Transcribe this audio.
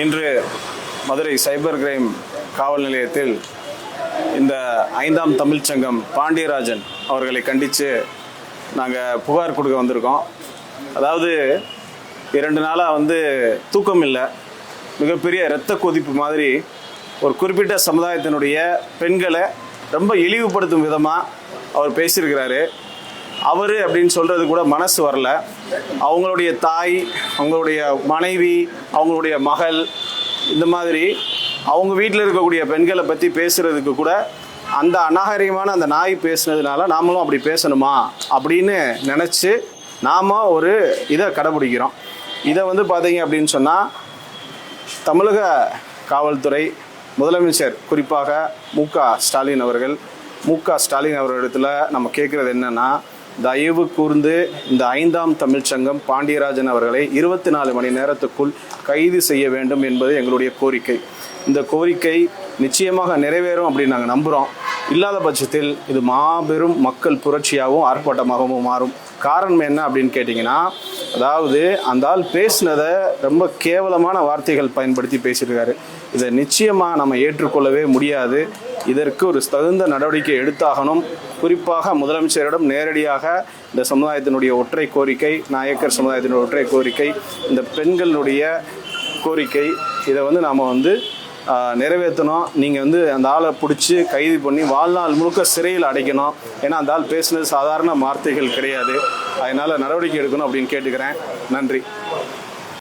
இன்று Madurai cyber crime காவல் நிலையத்தில் இந்த ஐந்தாம் தமிழ்ச்சங்கம் பாண்டியராஜன் அவர்களை கண்டித்து நாங்கள் புகார் கொடுக்க வந்திருக்கோம். அதாவது இரண்டு நாளாக வந்து தூக்கம் இல்லை. மிகப்பெரிய இரத்த கொதிப்பு மாதிரி ஒரு குறிப்பிட்ட சமுதாயத்தினுடைய பெண்களை ரொம்ப இழிவுபடுத்தும் விதமாக அவர் பேசியிருக்கிறாரு. அவர் அப்படின்னு சொல்கிறது கூட மனசு வரல. அவங்களுடைய தாய் அவங்களுடைய மனைவி அவங்களுடைய மகள் இந்த மாதிரி அவங்க வீட்டில் இருக்கக்கூடிய பெண்களை பற்றி பேசுகிறதுக்கு கூட அந்த அநாகரிகமான அந்த நாய் பேசுனதுனால நாமளும் அப்படி பேசணுமா அப்படின்னு நினச்சி நாம் ஒரு இதை கடைபிடிக்கிறோம். இதை வந்து பார்த்தீங்க அப்படின்னு சொன்னால் தமிழக காவல்துறை முதலமைச்சர் குறிப்பாக மு க ஸ்டாலின் அவர்கள் மு க ஸ்டாலின் அவர்களிடத்தில் நம்ம கேட்குறது என்னன்னா தயவு கூர்ந்து இந்த ஐந்தாம் தமிழ்ச்சங்கம் பாண்டியராஜன் அவர்களை இருபத்தி நாலு மணி நேரத்துக்குள் கைது செய்ய வேண்டும் என்பது எங்களுடைய கோரிக்கை. இந்த கோரிக்கை நிச்சயமாக நிறைவேறும் அப்படின்னு நாங்கள் நம்புகிறோம் இல்லாத பட்சத்தில் இது மாபெரும் மக்கள் புரட்சியாகவும் ஆர்ப்பாட்டமாகவும் மாறும். காரணம் என்ன அப்படின்னு கேட்டிங்கன்னா அதாவது அந்த ஆள் பேசினதை ரொம்ப கேவலமான வார்த்தைகள் பயன்படுத்தி பேசியிருக்காரு. இதை நிச்சயமாக நம்ம ஏற்றுக்கொள்ளவே முடியாது. இதற்கு ஒரு தகுந்த நடவடிக்கை எடுத்தாகணும். குறிப்பாக முதலமைச்சரிடம் நேரடியாக இந்த சமுதாயத்தினுடைய ஒற்றை கோரிக்கை நாயக்கர் சமுதாயத்தினுடைய ஒற்றை கோரிக்கை இந்த பெண்களுடைய கோரிக்கை இதை வந்து நாம் வந்து நிறைவேற்றணும். நீங்கள் வந்து அந்த ஆளை பிடிச்சி கைது பண்ணி வாழ்நாள் முழுக்க சிறையில் அடைக்கணும். ஏன்னா அந்த ஆள் பேசுனது சாதாரண வார்த்தைகள் கிடையாது. அதனால் நடவடிக்கை எடுக்கணும் அப்படின்னு கேட்டுக்கிறேன். நன்றி.